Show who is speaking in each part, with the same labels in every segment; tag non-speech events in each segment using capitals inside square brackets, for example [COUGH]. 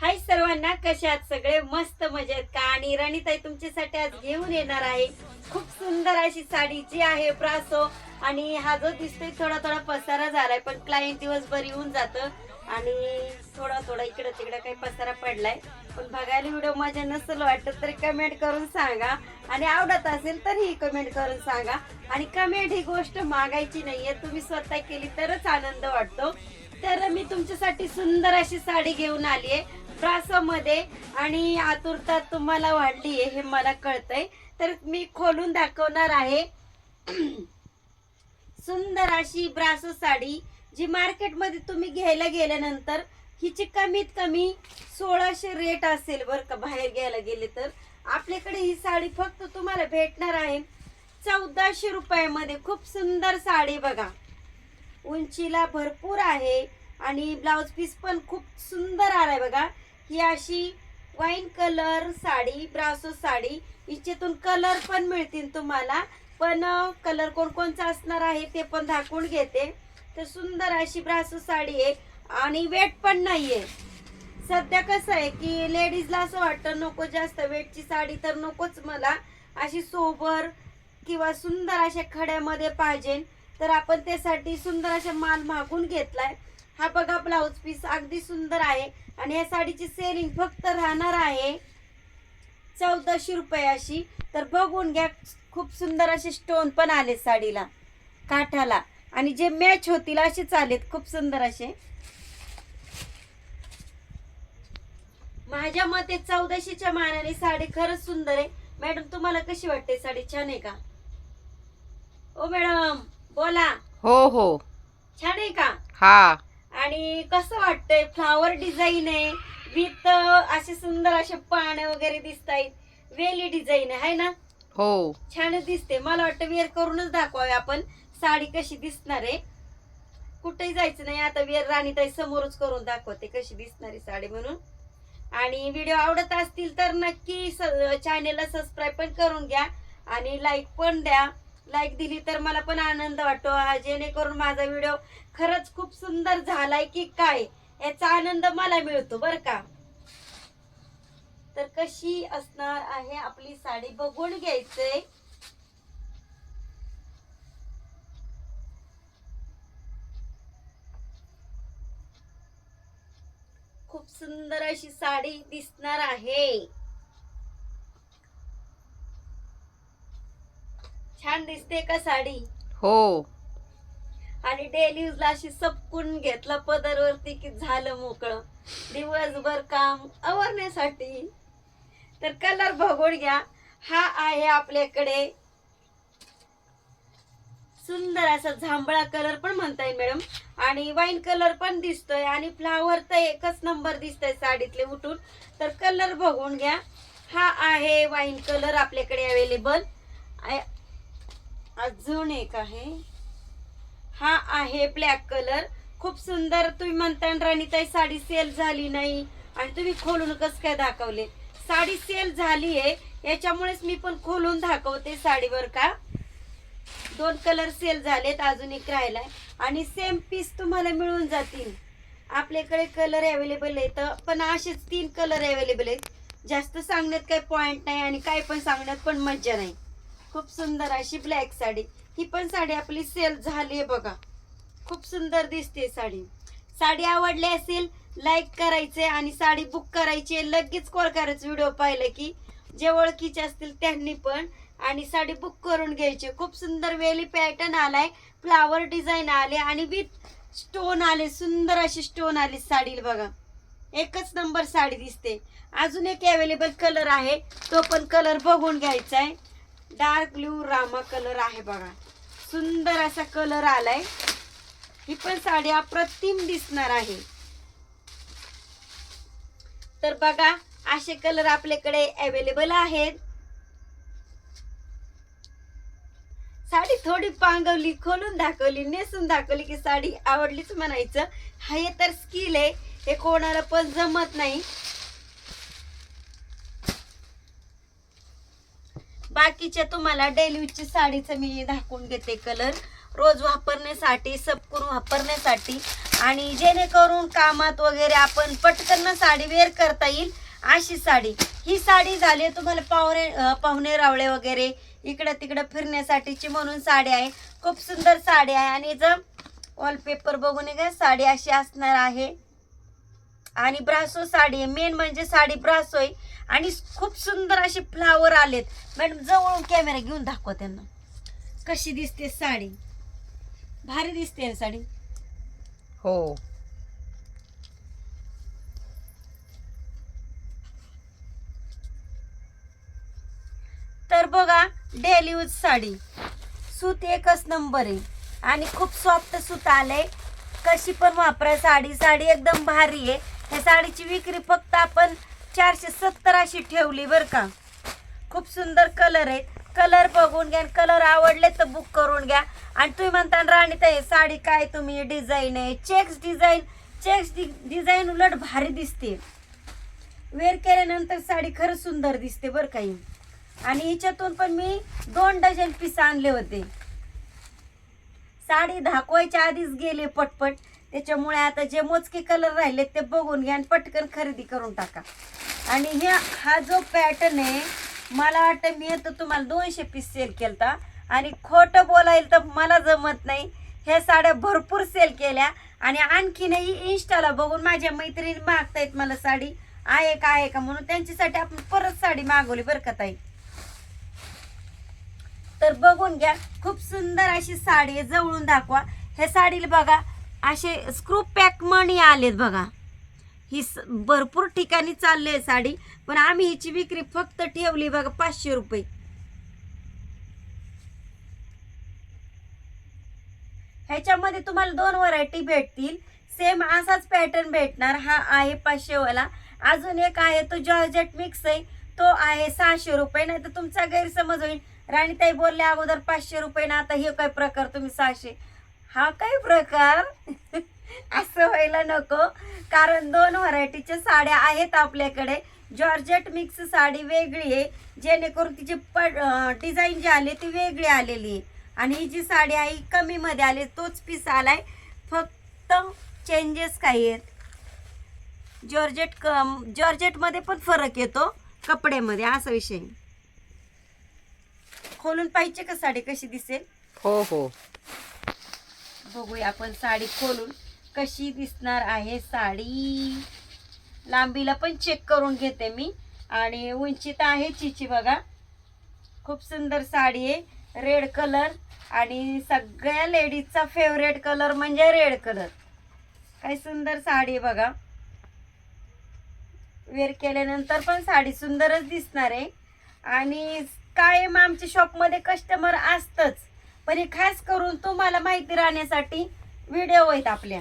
Speaker 1: हाय सर्वांना कशात सगळे? मस्त मजेत का? आणि रणिताई तुमच्यासाठी आज घेऊन येणार आहे. खूप सुंदर अशी साडी जी आहे प्रासो आणि हा जो दिसतोय थोडा थोडा पसारा झालाय पण क्लायंट दिवसभर येऊन जातं. आणि थोडा थोडा इकडं तिकडं काही पसारा पडलाय. पण बघायला व्हिडिओ मजा नसेल वाटत तरी कमेंट करून सांगा. आणि आवडत असेल तर ही कमेंट करून सांगा. आणि कमेंट ही गोष्ट मागायची नाहीये. तुम्ही स्वतः केली तरच आनंद वाटतो. तर मी तुमच्यासाठी सुंदर अशी साडी घेऊन आली आहे त्रासामध्ये आणि आतुरता तुम्हाला वाढली आहे हे मला कळतंय. तर मी खोलून दाखवणार आहे. [CLEARS THROAT] सुंदर अशी ब्रासो साडी जी मार्केटमध्ये तुम्ही घ्यायला गेल्यानंतर हिची कमीत कमी सोळाशे रेट असेल बरं का बाहेर घ्यायला गेले तर. आपल्याकडे ही साडी फक्त तुम्हाला भेटणार आहे चौदाशे रुपयामध्ये. खूप सुंदर साडी बघा. उंचीला भरपूर आहे. आणि ब्लाऊज पीस पण खूप सुंदर आलाय बघा. ही अशी wine colour sari brasso sari. हिच्यातून colour पण मिळतील तुम्हाला. पण कलर कोणकोणचा असणार आहे ते पण दाखवून घेते. तर सुंदर अशी ब्रासो साडी आहे आणि वेट पण नाहीये. सध्या कसं आहे की लेडीजला असं वाटतं नको जास्त वेटची साडी तर नकोच मला. अशी सोबर किंवा सुंदर अशा खड्यामध्ये पाहिजे. तर आपण त्यासाठी सुंदर अशा माल मागून घेतलाय. हा बघा ब्लाउज पीस अगदी सुंदर आहे. आणि या साडीची सेलिंग फक्त राहणार आहे चौदाशे रुपये अशी तर बघून घ्या खूप सुंदर असे स्टोन पण आले साडीला काठाला. आणि जे मॅच होतील असेच आलेत खूप सुंदर असे. माझ्या मते चौदाशेच्या मानाने साडी खरंच सुंदर आहे. मॅडम तुम्हाला कशी वाटते? साडी छान आहे का? ओ मॅडम बोला.
Speaker 2: हो हो.
Speaker 1: छान आहे का?
Speaker 2: हा.
Speaker 1: आणि कसं वाटतंय? फ्लावर डिझाईन आहे. विथ असे सुंदर असे पाने वगैरे दिसत आहेत वेली डिझाईन आहे ना?
Speaker 2: हो.
Speaker 1: छानच दिसते मला वाटतं वेअर करूनच दाखवावे आपण. साडी कशी दिसणार आहे? कुठेही जायचं नाही. आता वेअर राणीताई समोरच करून दाखवते कशी दिसणारी साडी म्हणून. आणि व्हिडिओ आवडत असतील तर नक्की चॅनेलला सबस्क्राईब पण करून घ्या. आणि लाईक पण द्या. लाईक दिली तर मला पण आनंद वाटतो. हा जेणेकरून माझा व्हिडिओ खरंच खूप सुंदर झालाय की काय याचा आनंद मला मिळतो बर का? तर कशी असणार आहे आपली साडी बघून घ्यायचंय. खूप सुंदर अशी साडी दिसणार आहे. छान दिसते का साडी?
Speaker 2: हो.
Speaker 1: आणि डेली यूजला अशी सपकून घेतलं पदरवरती की झालं मोकळं. दिवसभर काम आवरण्यासाठी. तर कलर बघून घ्या. हा आहे आपल्याकडे सुंदर असा जांभळा कलर पण म्हणता येईल मॅडम आणि वाईन कलर पण दिसतोय. आणि फ्लावर तर एकच नंबर दिसतोय साडीतले उठून. तर कलर बघून घ्या. हा आहे वाईन कलर आपल्याकडे अवेलेबल अजून एक आहे. हा आहे ब्लॅक कलर खूप सुंदर तुम्ही म्हणता राणीताई साडी सेल झाली नाही. आणि तुम्ही खोलून कसं काय दाखवले? साडी सेल झाली आहे. याच्यामुळेच मी पण खोलून दाखवते साडीवर का? दोन कलर सेल झालेत अजून एक राहिलाय. आणि सेम पीस तुम्हाला मिळून जातील. आपल्याकडे कलर अवेलेबल आहेत पण असेच तीन कलर अवेलेबल आहेत. जास्त सांगण्यात काही पॉईंट नाही आणि काय पण सांगण्यात पण मज्जा नाही. खूप सुंदर अशी ब्लॅक साडी. ही पण साडी आपली सेल झाली आहे बघा. खूप सुंदर दिसते साडी. साडी आवडली असेल लाईक करायचे आणि साडी बुक करायची लगेच कॉल करायचं व्हिडिओ पाहिलं की. जे ओळखीचे असतील त्यांनी पण आणि साडी बुक करून घ्यायची. खूप सुंदर वेली पॅटर्न आलाय फ्लावर डिझाईन आले आणि विथ स्टोन आले सुंदर अशी स्टोन आले साडीला बघा. एकच नंबर साडी दिसते. अजून एक अवेलेबल कलर आहे तो पण कलर बघून घ्यायचा आहे डार्क ब्ल्यू रामा कलर आहे बघा. सुंदर असा कलर आलाय. ही पण साडी अप्रतिम दिसणार आहे. तर बघा असे कलर आपल्याकडे अवेलेबल आहेत. साडी थोडी पांगवली खोलून दाखवली नेसून दाखवली की साडी आवडलीच म्हणायचं. हे तर स्किल आहे. हे कोणाला पण जमत नाही. बाकीच्या तुम्हाला डेलीची साडीचं मी दाखवून घेते कलर. रोज वापरण्यासाठी सपकून वापरण्यासाठी. आणि जेणेकरून कामात वगैरे आपण पटकन साडी वेअर करता येईल अशी साडी. ही साडी झाली तुम्हाला पाहुणे पाहुणे रावळे वगैरे. इकडं तिकडं फिरण्यासाठीची म्हणून साडी आहे. खूप सुंदर साडी आहे. आणि जर वॉलपेपर बघून का साडी अशी असणार आहे. आणि ब्रासो साडी आहे. मेन म्हणजे साडी ब्रासो आहे. आणि खूप सुंदर असे फ्लावर आलेत. मॅडम जवळून कॅमेरा घेऊन दाखवा त्यांना. कशी दिसते साडी? भारी दिसते साडी.
Speaker 2: हो.
Speaker 1: तर बघा डेली यूज साडी. सूत एकच नंबर आहे. आणि खूप सॉफ्ट सूत आलंय. कशी पण वापरा साडी साडी एकदम भारी आहे. ह्या साडीची विक्री फक्त आपण चारशे सत्तर अशी ठेवली बरं का. खूप सुंदर कलर आहे. कलर बघून घ्या कलर आवडले तर बुक करून घ्या. आणि तुम्ही म्हणता राणी ताई साडी काय तुम्ही? डिझाईन आहे. चेक्स डिझाईन चेक्स डिझाईन उलट भारी दिसते. वेअर केल्यानंतर साडी खरंच सुंदर दिसते बरं काही आणि हिच्यातून पण मी दोन डझन पीस आणले होते. साडी दाखवायच्या आधीच गेले पटपट. त्याच्यामुळे आता जे मोजके कलर राहिले ते बघून घ्या आणि पटकन खरेदी करून टाका. आणि ह्या हा जो पॅटर्न आहे मला वाटतं मी तर तुम्हाला दोनशे पीस सेल केलता. आणि खोटं बोलायला तर मला जमत नाही. ह्या साड्या भरपूर सेल केल्या. आणि आणखीनही इन्स्टाला बघून माझ्या मैत्रिणी मागतायत मला साडी. आहे का आहे का म्हणून त्यांच्यासाठी आपण परत साडी मागवली बरं का ताई. तर बघून घ्या खूप सुंदर अशी साडी आहे. जवळून दाखवा. हे साडीला बघा असे स्क्रू पॅक मणी आलेत बघा. ही स- भरपूर ठिकाणी चालली आहे साडी पण आम्ही हिची विक्री फक्त ठेवली बघा पाचशे रुपये. ह्याच्यामध्ये तुम्हाला दोन व्हरायटी भेटतील. सेम असाच पॅटर्न भेटणार. हा आहे पाचशे वाला अजून एक आहे तो जॉर्जेट मिक्स आहे. तो आहे सहाशे रुपये. नाही तर तुमचा गैरसमज होईल. राणीताई बोलल्या अगोदर पाचशे रुपये ना आता हे काय प्रकार? तुम्ही सहाशे. हा काय प्रकार? असं व्हायला नको. कारण दोन व्हरायटीच्या साड्या आहेत आपल्याकडे. जॉर्जेट मिक्स साडी वेगळी आहे. जेणेकरून तिची पड डिझाईन जी आली ती वेगळी आलेली आहे. आणि ही जी साडी आहे कमी कमीमध्ये आली तोच पीस आलाय. फक्त चेंजेस काही आहेत. जॉर्जेट क जॉर्जेटमध्ये पण फरक येतो कपड्यामध्ये. असा विषय खोलून पाहिजे का साडी? कशी दिसेल?
Speaker 2: हो हो.
Speaker 1: बघूया आपण साडी खोलून कशी दिसणार आहे साडी. लांबीला पण चेक करून घेते मी. आणि उंची तर आहे चिची बघा. खूप सुंदर साडी आहे. रेड कलर आणि सगळ्या लेडीजचा फेवरेट कलर म्हणजे रेड कलर काय सुंदर साडी आहे बघा. वेअर केल्यानंतर पण साडी सुंदरच दिसणार आहे. आणि कायम आमच्या शॉपमध्ये कस्टमर असतंच. पण हे खास करून तुम्हाला माहिती राहण्यासाठी व्हिडिओ आहेत आपल्या.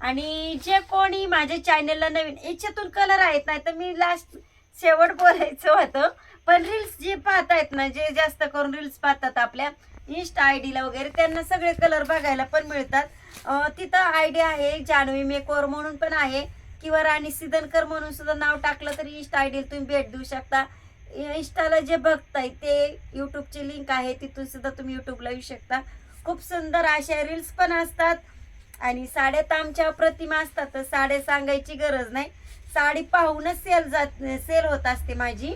Speaker 1: आणि जे कोणी माझ्या चॅनलला नवीन याच्यातून कलर आहेत नाही तर मी लास्ट शेवट बोलायचं होतं पण रील्स जे पाहतायत ना जे जास्त करून रील्स पाहतात आपल्या इन्स्टा आय डीला वगैरे त्यांना सगळे कलर बघायला पण मिळतात. तिथं आय डी आहे जान्हवी मेकोर म्हणून पण आहे किंवा राणी सिदनकर म्हणून सुद्धा नाव टाकलं तरी इन्स्टा आय डीला तुम्ही भेट देऊ शकता. इंस्टाला जे बघताय ते यूट्यूबची लिंक आहे तिथून सुद्धा तुम्ही यूट्यूबला येऊ शकता. खूप सुंदर अशा रील्स पण असतात आणि साड्या तर आमच्या प्रतिमा असतात तर साड्या सांगायची गरज नाही. साडी पाहूनच सेल जात सेल होत असते माझी.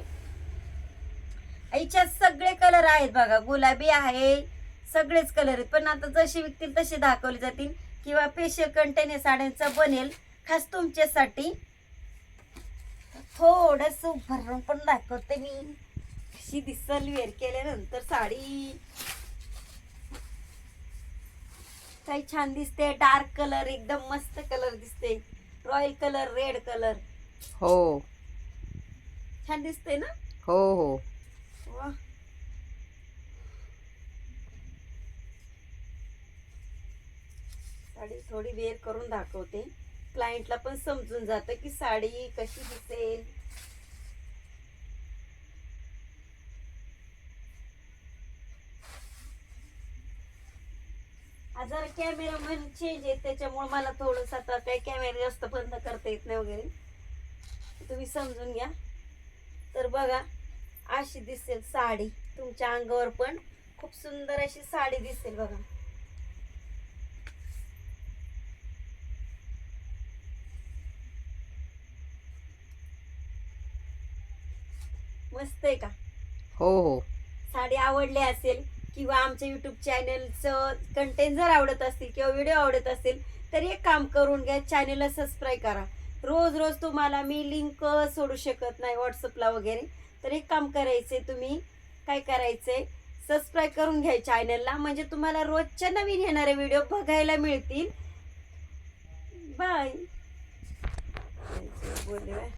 Speaker 1: याच्यात सगळे कलर आहेत बघा गुलाबी आहे सगळेच कलर आहेत. पण आता जसे विकतील तसे दाखवले जातील. किंवा स्पेशल कंटेन साड्यांचा बनेल खास तुमच्यासाठी. थोडस भरून पण दाखवते मी. कशी दिसल वेअर केल्यानंतर साडी. काही छान दिसते डार्क कलर एकदम मस्त कलर दिसते. Royal colour red colour.
Speaker 2: हो.
Speaker 1: छान दिसते ना?
Speaker 2: हो हो.
Speaker 1: वा. साडी थोडी वेअर करून दाखवते. क्लायंटला पण समजून जातं की साडी कशी दिसेल. आज जरा कॅमेरा मन चेंज आहे त्याच्यामुळे मला थोडस आता काही कॅमेरा जास्त बंद करता येत नाही वगैरे. तुम्ही समजून घ्या. तर बघा अशी दिसेल साडी. तुमच्या अंगावर पण खूप सुंदर अशी साडी दिसेल बघा. मस्त आहे का?
Speaker 2: हो हो.
Speaker 1: साडी आवडली असेल किंवा आमच्या युट्यूब चॅनलचं कंटेंट जर आवडत असतील किंवा व्हिडिओ आवडत असेल तर एक काम करून घ्या चॅनलला सबस्क्राईब करा. रोज रोज तुम्हाला मी लिंक सोडू शकत नाही व्हॉट्सअपला वगैरे. तर एक काम करायचंय तुम्ही काय करायचंय? सबस्क्राईब करून घ्या चॅनलला म्हणजे तुम्हाला रोजच्या नवीन येणारे व्हिडिओ बघायला मिळतील. बाय बोलले बाय